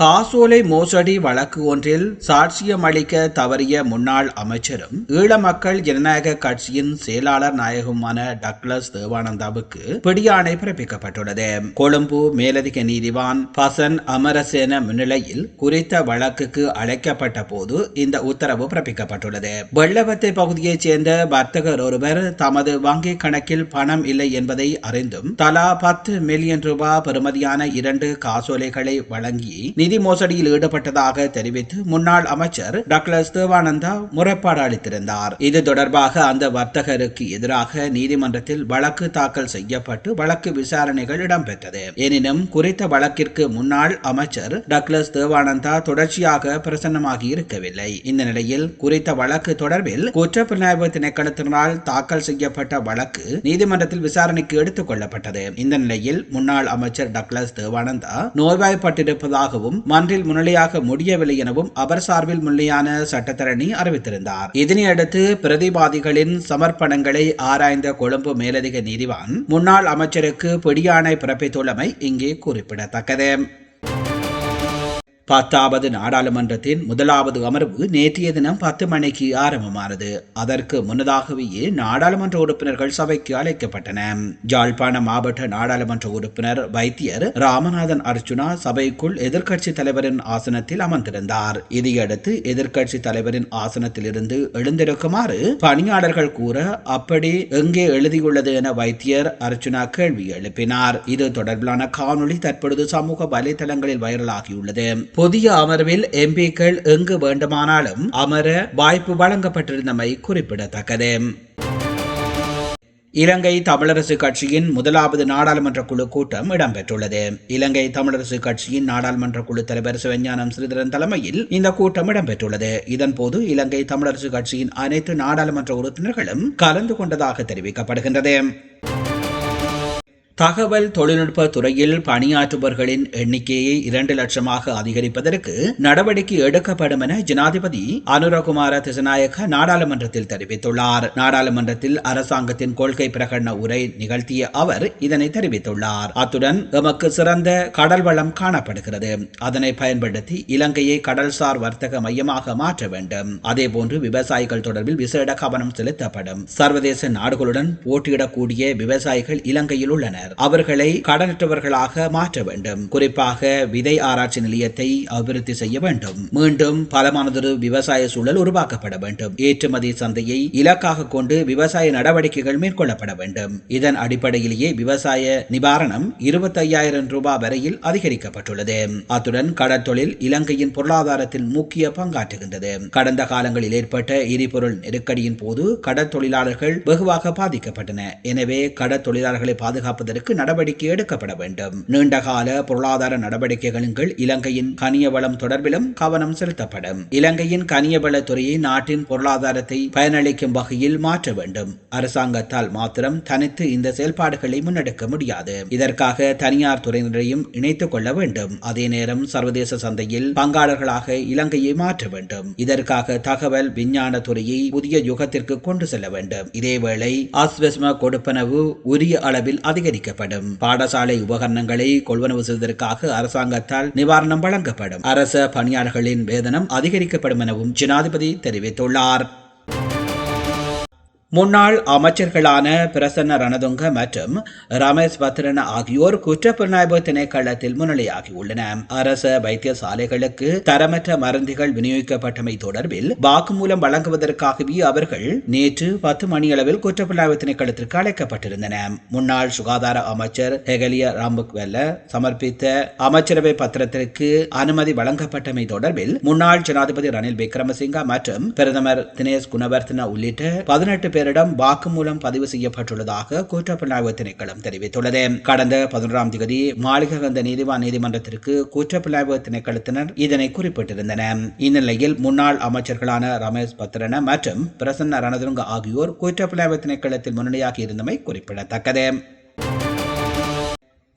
காசோலை மோசடி வழக்கு ஒன்றில் சாட்சியம் அளிக்க தவறிய முன்னாள் அமைச்சரும் ஈழ மக்கள் ஜனநாயக கட்சியின் செயலாளர் நாயகமான டக்ளஸ் தேவானந்தாவுக்கு பிடியாணை பிறப்பிக்கப்பட்டுள்ளது. கொழும்பு மேலதிக நீதிவான் பசன் அமரசேன முன்னிலையில் குறித்த வழக்குக்கு அழைக்கப்பட்ட போது இந்த உத்தரவு பிறப்பிக்கப்பட்டுள்ளது. வெள்ளவத்தை பகுதியைச் சேர்ந்த வர்த்தகர் ஒருவர் தமது வங்கி கணக்கில் பணம் இல்லை என்பதை அறிந்தும் தலா பத்து மில்லியன் ரூபாய் பெறுமதியான இரண்டு காசோலைகளை வழங்கி நிதி மோசடியில் ஈடுபட்டதாக தெரிவித்து முன்னாள் அமைச்சர் டக்ளஸ் தேவானந்தா முறைப்பாடு அளித்திருந்தார். இது தொடர்பாக அந்த வர்த்தகருக்கு எதிராக நீதிமன்றத்தில் வழக்கு தாக்கல் செய்யப்பட்டு வழக்கு விசாரணைகள் இடம்பெற்றது. எனினும் குறித்த வழக்கிற்கு முன்னாள் அமைச்சர் டக்ளஸ் தேவானந்தா தொடர்ச்சியாக பிரசன்னமாகி இருக்கவில்லை. இந்த நிலையில் குறித்த வழக்கு தொடர்பில் குற்றப்புலனாய்வு திணைக்களத்தினால் தாக்கல் செய்யப்பட்ட வழக்கு நீதிமன்றத்தில் விசாரணைக்கு எடுத்துக் கொள்ளப்பட்டது. இந்த நிலையில் முன்னாள் அமைச்சர் டக்ளஸ் தேவானந்தா நோய்வாய்ப்பட்டிருப்பதாகவும் மன்றில் முன்னிலையாக முடியவில்லை எனவும் அவர் சார்பில் முன்னிலையான சட்டத்தரணி அறிவித்திருந்தார். இதனையடுத்து பிரதிவாதிகளின் சமர்ப்பணங்களை ஆராய்ந்த கொழும்பு மேலதிக நீதிவான் முன்னாள் அமைச்சருக்கு பிடியாணை பிறப்பித்துள்ளமை இங்கே குறிப்பிடத்தக்கது. பத்தாவது நாடாளுமன்றத்தின் முதலாவது அமர்வு நேற்றைய தினம் பத்து மணிக்கு ஆரம்பமானது. அதற்கு முன்னதாகவே நாடாளுமன்ற உறுப்பினர்கள் சபைக்கு அழைக்கப்பட்டன. ஜாழ்ப்பாண மாவட்ட நாடாளுமன்ற உறுப்பினர் வைத்தியர் ராமநாதன் அர்ஜுனா சபைக்குள் எதிர்க்கட்சி தலைவரின் ஆசனத்தில் அமர்ந்திருந்தார். இதையடுத்து எதிர்க்கட்சி தலைவரின் ஆசனத்தில் இருந்து எழுந்திருக்குமாறு பணியாளர்கள் கூற அப்படி எங்கே எழுதியுள்ளது என வைத்தியர் அர்ஜுனா கேள்வி எழுப்பினார். இது தொடர்பிலான காணொளி தற்பொழுது சமூக வலைதளங்களில் வைரலாகியுள்ளது. புதிய அமர்வில் எம்பிக்கள் எங்கு வேண்டுமானாலும் அமர வாய்ப்பு வழங்கப்பட்டிருந்தமை குறிப்பிடத்தக்கது. இலங்கை தமிழரசு கட்சியின் முதலாவது நாடாளுமன்ற குழு கூட்டம் இடம்பெற்றுள்ளது. இலங்கை தமிழரசு கட்சியின் நாடாளுமன்ற குழு தலைவர் சிவஞானம் ஸ்ரீதரன் தலைமையில் இந்த கூட்டம் இடம்பெற்றுள்ளது. இதன்போது இலங்கை தமிழரசு கட்சியின் அனைத்து நாடாளுமன்ற உறுப்பினர்களும் கலந்து கொண்டதாக தெரிவிக்கப்படுகின்றது. தகவல் தொழில்நுட்ப துறையில் பணியாற்றுபவர்களின் எண்ணிக்கையை இரண்டு லட்சமாக அதிகரிப்பதற்கு நடவடிக்கை எடுக்கப்படும் என ஜனாதிபதி அனுரகுமார திசநாயக்க நாடாளுமன்றத்தில் தெரிவித்துள்ளார். நாடாளுமன்றத்தில் அரசாங்கத்தின் கொள்கை பிரகடன உரை நிகழ்த்திய அவர் இதனை தெரிவித்துள்ளார். அத்துடன் எமக்கு சிறந்த கடல் வளம் காணப்படுகிறது. அதனை பயன்படுத்தி இலங்கையை கடல்சார் வர்த்தக மையமாக மாற்ற வேண்டும். அதேபோன்று விவசாயிகள் தொடர்பில் விசேட கவனம் செலுத்தப்படும். சர்வதேச நாடுகளுடன் போட்டியிடக்கூடிய விவசாயிகள் இலங்கையில் உள்ளனர். உள்ளனர் அவர்களை கடனற்றவர்களாக மாற்ற வேண்டும். குறிப்பாக விதை ஆராய்ச்சி நிலையத்தை அபிவிருத்தி செய்ய வேண்டும். மீண்டும் பலமானதொரு விவசாய சூழல் உருவாக்கப்பட வேண்டும். ஏற்றுமதி சந்தையை இலக்காக கொண்டு விவசாய நடவடிக்கைகள் மேற்கொள்ளப்பட வேண்டும். இதன் அடிப்படையிலேயே விவசாய நிவாரணம் இருபத்தையாயிரம் ரூபாய் வரையில் அதிகரிக்கப்பட்டுள்ளது. அத்துடன் கடற்தொழில் இலங்கையின் பொருளாதாரத்தில் முக்கிய பங்காற்றுகின்றது. கடந்த காலங்களில் ஏற்பட்ட எரிபொருள் நெருக்கடியின் போது கடற்தொழிலாளர்கள் வெகுவாக பாதிக்கப்பட்டன. எனவே கடற்தொழிலாளர்களை பாதுகாப்பதற்கு தடுப்பதற்கு நடவடிக்கை எடுக்கப்பட வேண்டும். நீண்டகால பொருளாதார நடவடிக்கைகளின் கீழ் இலங்கையின் கனிய வளம் தொடர்பிலும் கவனம் செலுத்தப்படும். இலங்கையின் கனிய துறையை நாட்டின் பொருளாதாரத்தை பயனளிக்கும் வகையில் மாற்ற வேண்டும். அரசாங்கத்தால் மாத்திரம் தனித்து இந்த செயல்பாடுகளை முன்னெடுக்க முடியாது. இதற்காக தனியார் துறையினரையும் இணைத்துக் கொள்ள வேண்டும். அதே நேரம் சர்வதேச சந்தையில் பங்காளர்களாக இலங்கையை மாற்ற வேண்டும். இதற்காக தகவல் விஞ்ஞான துறையை புதிய யுகத்திற்கு கொண்டு செல்ல வேண்டும். இதேவேளை ஆஸ்வெஸ்ம கொடுப்பனவு உரிய அளவில் அதிகரிக்க அதிகரிக்கப்படும் பாடசாலை உபகரணங்களை கொள்வனவு செய்வதற்காக அரசாங்கத்தால் நிவாரணம் வழங்கப்படும். அரச பணியாளர்களின் வேதனம் அதிகரிக்கப்படும் எனவும் ஜனாதிபதி தெரிவித்துள்ளார். முன்னாள் அமைச்சர்களான பிரசன்ன ரணதுங்க மற்றும் ரமேஷ் பத்ரன் ஆகியோர் குற்றப்புலனாய்வு திணைக்களத்தில் முன்னிலையாகியுள்ளன. அரச வைத்தியசாலைகளுக்கு தரமற்ற மருந்துகள் விநியோகிக்கப்பட்டமை தொடர்பில் வாக்குமூலம் வழங்குவதற்காகவே அவர்கள் நேற்று பத்து மணியளவில் குற்றப்புலனாய்வு திணைக்களத்திற்கு அழைக்கப்பட்டிருந்தன. முன்னாள் சுகாதார அமைச்சர் ஹெகலிய ராம்புக்வெல்ல சமர்ப்பித்த அமைச்சரவை பத்திரத்திற்கு அனுமதி வழங்கப்பட்டமை தொடர்பில் முன்னாள் ஜனாதிபதி ரணில் விக்ரமசிங்கா மற்றும் பிரதமர் தினேஷ் குணவர்த்தன உள்ளிட்ட பதினெட்டு பேரிடம் வாக்குமூலம் பதிவு செய்யப்பட்டுள்ளதாக குற்றப்புலனாய்வு திணைக்களம் தெரிவித்துள்ளது. கடந்த பதினொன்றாம் தேதி மாளிககந்த நீதிவான் நீதிமன்றத்திற்கு குற்றப்புலனாய்வு திணைக்களத்தினர் இதனை குறிப்பிட்டிருந்தனர். இந்நிலையில் முன்னாள் அமைச்சர்களான ரமேஷ் பத்ரன மற்றும் பிரசன்ன ரணதுங்க ஆகியோர் குற்றப்புலனாய்வு திணைக்களத்தில் முன்னணியாகி இருந்தமை குறிப்பிடத்தக்கது.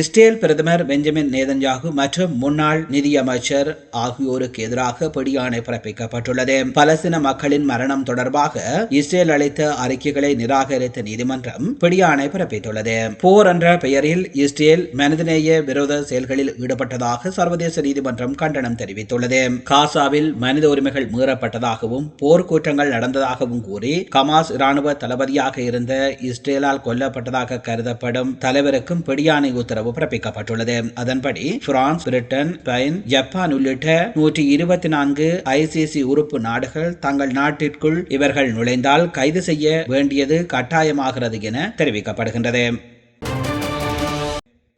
இஸ்ரேல் பிரதமர் பெஞ்சமின் நேதன்யாகு மற்றும் முன்னாள் நிதியமைச்சர் ஆகியோருக்கு எதிராக பிடியாணை பிறப்பிக்கப்பட்டுள்ளது. பலஸ்தீன மக்களின் மரணம் தொடர்பாக இஸ்ரேல் அளித்த அறிக்கைகளை நிராகரித்த நீதிமன்றம் பிடியாணை பிறப்பித்துள்ளது. போர் என்ற பெயரில் இஸ்ரேல் மனிதநேய விரோத செயல்களில் ஈடுபட்டதாக சர்வதேச நீதிமன்றம் கண்டனம் தெரிவித்துள்ளது. காசாவில் மனித உரிமைகள் மீறப்பட்டதாகவும் போர்க்குற்றங்கள் நடந்ததாகவும் கூறி கமாஸ் இராணுவ தளபதியாக இருந்த இஸ்ரேலால் கொல்லப்பட்டதாக கருதப்படும் தலைவருக்கும் பிடியாணை உத்தரவு பிறப்பிக்கப்பட்டுள்ளது. அதன்படி பிரான்ஸ் பிரிட்டன் ஸ்பெயின் ஜப்பான் உள்ளிட்ட நூற்றி இருபத்தி நான்கு ஐசிசி உறுப்பு நாடுகள் தங்கள் நாட்டிற்குள் இவர்கள் நுழைந்தால் கைது செய்ய வேண்டியது கட்டாயமாகிறது என தெரிவிக்கப்படுகின்றது.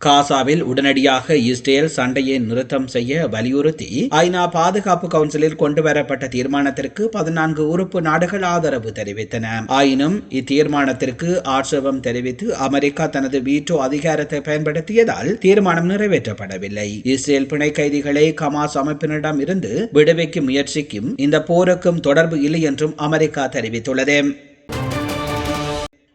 காசாவில் உடனடியாக இஸ்ரேல் சண்டையை நிறுத்தம் செய்ய வலியுறுத்தி ஐநா பாதுகாப்பு கவுன்சிலில் கொண்டுவரப்பட்ட தீர்மானத்திற்கு பதினான்கு உறுப்பு நாடுகள் ஆதரவு தெரிவித்தன. ஆயினும் இத்தீர்மானத்திற்கு ஆட்சேபம் தெரிவித்து அமெரிக்கா தனது வீட்டோ அதிகாரத்தை பயன்படுத்தியதால் தீர்மானம் நிறைவேற்றப்படவில்லை. இஸ்ரேல் பிணை கைதிகளை கமாஸ் அமைப்பினரிடம் இருந்து விடுவிக்கும் முயற்சிக்கும் இந்த போருக்கும் தொடர்பு இல்லை என்றும் அமெரிக்கா தெரிவித்துள்ளது.